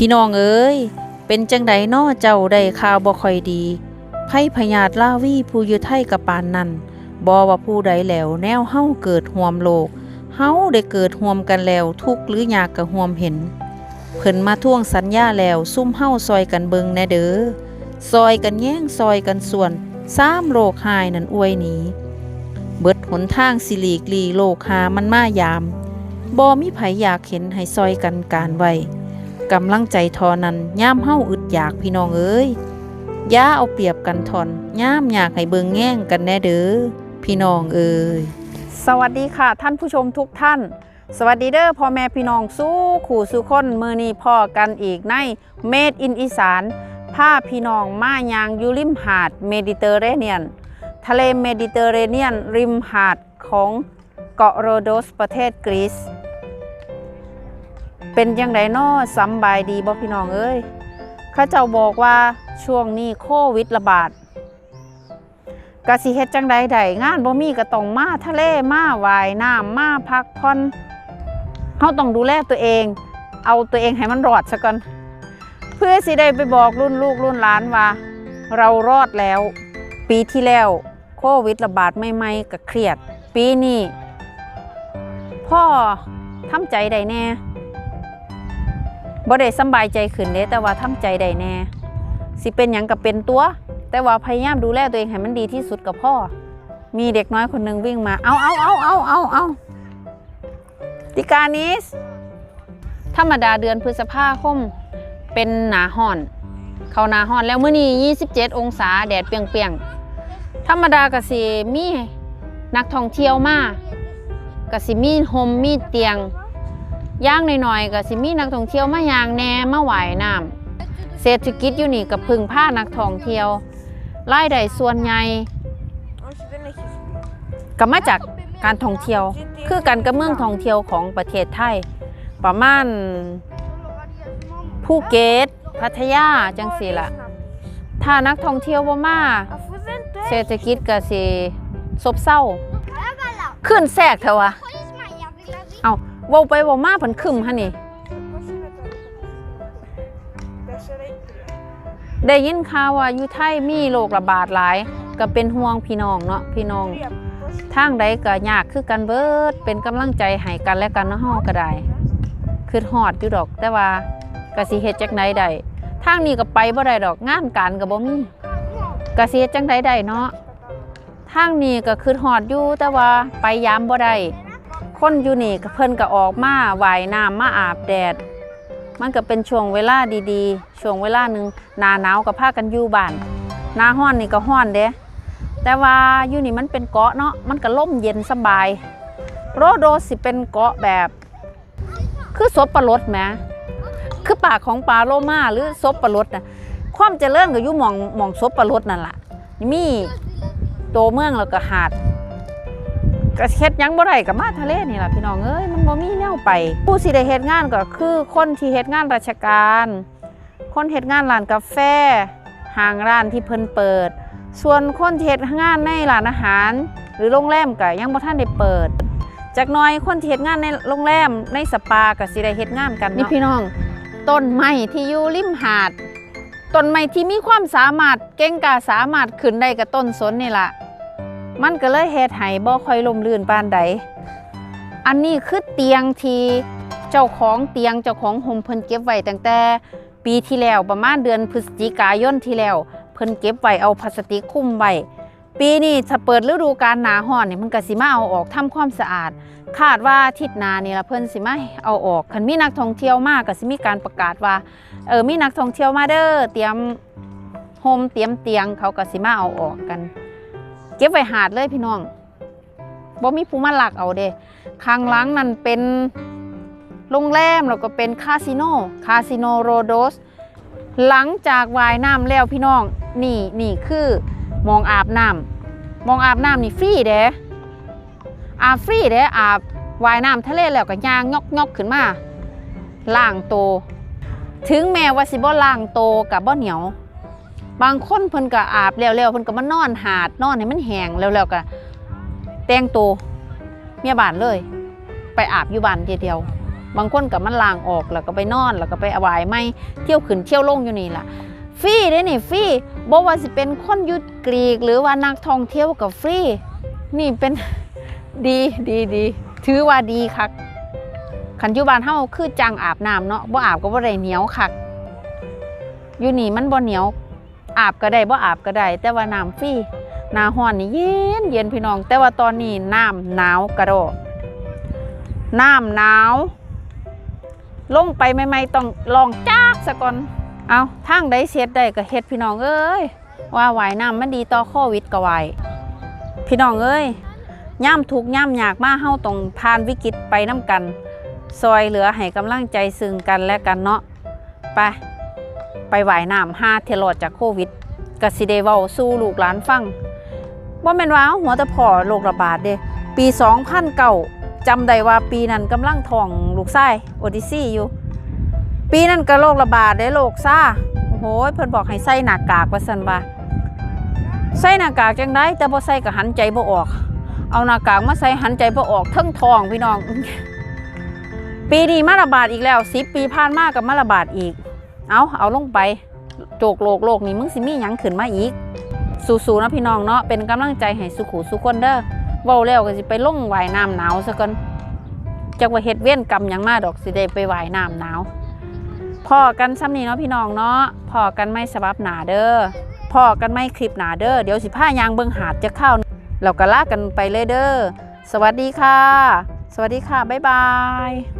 พี่น้องเอ้ย เป็นจังไดน้อเจ้าได้ข่าวบ่ค่อยดีไพ่พญาตลาวีผู้อยู่ไทยกับปานนั้นบ่ว่าผู้ใดแล้วแนวเฮาเกิดห่วมโลก เฮาได้เกิดห่วมกันแล้วทุกหรือยากก็ห่วมเห็น เพิ่นมาท่วงสัญญาแล้วซุ่มเฮาซอยกันเบิงแน่เด้อ ซอยกันแย่งซอยกันส่วนสามโลกหายนั่นอวยหนี เบิดหนทางสิหลีกลีโลกหามันมายามบ่มีไผอยากเห็นให้ซอยกันการไว้ กำลังใจทอนั้นย่ามเฮาอึดอยากพี่น้องเอ้ยย่าเอาเปรียบกันทอนย่ามอยากให้เบิงแง่งกันแน่เด้อพี่น้องเอ้ยสวัสดีค่ะ ท่านผู้ชมทุกท่าน สวัสดีเด้อพ่อแม่พี่น้องสู้ขู่สู้คนมือนีพ่อกันอีกในเมดอินอีสานผ้าพี่น้องมายางอยูริมหาดเมดิเตอร์เรเนียน ทะเลเมดิเตอร์เรเนียน ริมหาดของเกาะโรโดสประเทศกรีซ เป็นยังไงน้อสำบายดีบ่พี่น้องเอ้ยข้าเจ้าบอกว่าช่วงนี้โควิดระบาดกสิเฮ็ดจังใดใดงานบ่มีก็ต้องมาทะเลมาว่ายน้ำมาพักผ่อนเฮาต้องดูแลตัวเอง เอาตัวเองให้มันรอดซะก่อนเพื่อสิได้ไปบอกรุ่นลูกรุ่นหลานว่า เรารอดแล้ว ปีที่แล้วโควิดระบาดใหม่ๆก็เครียด ปีนี้พ่อทำใจได้แน่ บ่ได้สบายใจขึ้นเด้แต่ว่าทำใจได้แน่ สิเป็นหยังก็เป็นตัว แต่ว่าพยายามดูแลตัวเองให้มันดีที่สุดกับพ่อ มีเด็กน้อยคนหนึ่งวิ่งมา เอาเอาเอาเอาเอาเอาติกานิส ธรรมดาเดือนพฤษภาคม เป็นหนาห่อน เขาหนาห่อนแล้วเมื้อนี้ 27 องศาแดดเปรียงธรรมดากะสิมีนักท่องเที่ยวมากะสิมีโฮมมีเตียง ย่างหน่อยๆกสิมีนักท่องเที่ยวมาย่างแหน่มาว่ายน้ำเศรษฐกิจอยู่นี่กับพึ่งผ้านักท่องเที่ยวรายได้ส่วนใหญ่ก็มาจากการท่องเที่ยว คือการกระเมืองท่องเที่ยวของประเทศไทย ประมาณภูเก็ตพัทยาจังสีละถ้านักท่องเที่ยวบ่มาเศรษฐกิจก็สิซบเซาขึ้นแทรกเถอะวะเอา เว้าไปเว้ามาเพิ่นคึมหั่นนี่ ได้ยินข่าวว่าอยู่ไทยมีโรคระบาดหลาย ก็เป็นห่วงพี่น้องเนาะพี่น้องทางใดก็ยากคือกันเบิด เป็นกำลังใจให้กันและกันเนาะเฮาก็ได้คือฮอดอยู่ดอก แต่ว่าก็สิเฮ็ดจักไดได้ทางนี้ก็ไปบ่ได้ดอกงานการก็บ่มีก็สิเฮ็ดจังไดได้เนาะทางนี้ก็คือฮอดอยู่แต่ว่าไปยามบ่ได้ คนอยู่นี่เพิ่นก็ออกมาว่ายน้ำมาอาบแดด มันก็เป็นช่วงเวลาดีๆ ช่วงเวลาหนึ่งหนาหนาวก็พากันอยู่บ้านหนาห้อนนี่ก็ห้อนเด้แต่ว่าอยู่นี่มันเป็นเกาะเนาะมันก็ล่มเย็นสบาย โรโดสิเป็นเกาะแบบ คือซบปลาลดแหมคือปากของปลาโลมาหรือซบปลาลดนะความเจริญก็อยู่มองมองซบปลาลดนั่นแหละมีโตเมืองแล้วก็หาด ก็เฮ็ดยังบ่ได้ก็มาทะเลนี่ล่ะพี่น้องเอ้ยมันบ่มีแนวไป ผู้สิได้เฮ็ดงานก็คือคนที่เฮ็ดงานราชการ คนเฮ็ดงานร้านกาแฟห้างร้านที่เพิ่นเปิด ส่วนคนที่เฮ็ดงานในร้านอาหาร หรือโรงแรมก็ยังบ่ทันได้เปิดจากหน้อยคนที่เฮ็ดงานในโรงแรมในสปาก็สิได้เฮ็ดงานกันนี่พี่น้อง ต้นไม้ที่อยู่ริมหาดต้นไม้ที่มีความสามารถเก่งกาสามารถขึ้นได้กับต้นสนนี่ล่ะ มันก็เลยเฮ็ดให้บ่ค่อยลมลื่นปานใด อันนี้คือเตียงที่เจ้าของเตียงเจ้าของโฮมเพิ่นเก็บไว้ตั้งแต่ ปีที่แล้วประมาณเดือนพฤศจิกายนที่แล้ว เพิ่นเก็บไว้เอาพลาสติกคลุมไว้ปีนี้ถ้าเปิดฤดูกาลหนาร้อนเนี่ยมันก็สิมาเอาออกทำความสะอาด คาดว่าทิศนานี่ละเพิ่นสิมาเอาออกคันมีนักท่องเที่ยวมาก็สิมีการประกาศว่าเออมีนักท่องเที่ยวมาเด้อเตรียมโฮมเตรียมเตียงเขาก็สิมาเอาออกกัน เก็บไว้หาดเลยพี่น้องบ่มีผู้มาหลักเอาเด้ข้างหลังนั่นเป็นโรงแรมแล้วก็เป็นคาสิโนคาสิโนโรโดส หลังจากว่ายน้ำแล้วพี่น้อง นี่นี่คือมองอาบน้ำมองอาบน้ำนี่ฟรีเด้อาบฟรีเด้อาบว่ายน้ำทะเลแล้วก็ย่างยอกยอกขึ้นมาล้างโต ถึงแม้ว่าสิบ่ล้างโตกับบ่เหนียว บางคนเพิ่นก็อาบแล้วแล้วเพิ่นก็มานอนหาดนอนให้มันแห้งแล้วแล้วก็แต่งตัวเมียบ้านเลย ไปอาบอยู่บ้านเดียวๆบางคนกับมันล่างออกแล้วก็ไปนอนแล้วก็ไปอวายไม่เที่ยวขึ้นเที่ยวลงอยู่นี่ล่ะฟรีเด้นี่ฟรีบ่ว่าสิเป็นคนยุดกรีก หรือว่านักท่องเที่ยวกับฟรีนี่เป็นดีดีดีถือว่าดีคักขันยุบานเฮาคือจังอาบน้ำเนาะบ่อาบก็บ่ได้เหนียวคักอยู่นี่มันบ่เหนียว อาบก็ได้บ่อาบก็ได้ แต่ว่าน้ำฟรีหน้าห้อนนี่เย็นเย็นพี่น้อง แต่ว่าตอนนี้น้ำหนาวกระโดดน้ำหนาวลงไปใหม่ๆต้องลองจากซะก่อนเอาทางใดเสียดได้ก็เฮ็ดพี่น้องเอ้ยว่าว่ายน้ำมันดีต่อโควิดก็ว่ายพี่น้องเอ้ยย่ำทุกย่ำยากมาเฮาต้องผ่านวิกฤตไปน้ำกัน ซอยเหลือให้กำลังใจซึ่งกันและกันเนาะไป ไปว่ายน้ำห้าเทลอดจากโควิดกสิเดเวาสู้ลูกหลานฟังว่าแม่นว่าหัวตะพอโรคระบาดเด้ปี 2009จำได้ว่าปีนั้นกำลังท้องลูกชายโอดิซี่อยู่ ปีนั้นก็โรคระบาดได้โรคซ่าโอ้โหเพิ่นบอกให้ใส่หน้ากากว่าซั่นว่าใส่หน้ากากจังไดแต่บ่ใส่ก็หันใจบ่ออก เอาหน้ากากมาใส่หันใจบ่ออกทั้งท้องพี่น้อง ปีนี้มาระบาดอีกแล้ว10ปีผ่านมาก็มาระบาดอีก เอาเอาลงไปโจกโลกโลกนี่มึงสิมีหยังขึ้นมาอีก สู้ๆนะพี่น้องเนาะเป็นกำลังใจให้สุขุสุคนเด้อเว้าแล้วก็สิไปลงว่ายน้ำหนาวซะก่อนจักว่าเฮ็ดเว้นกรรมหยังมาดอกสิได้ไปว่ายน้ำหนาวพอกันซ้ำนี้เนาะพี่น้องเนาะพอกันไม่สบับหนาเด้อพอกันไม่คลิปหนาเด้อเดี๋ยวสิพายางเบิ่งหาดจะเข้าเราก็ลากันไปเลยเด้อสวัสดีค่ะ สวัสดีค่ะ บ๊ายบาย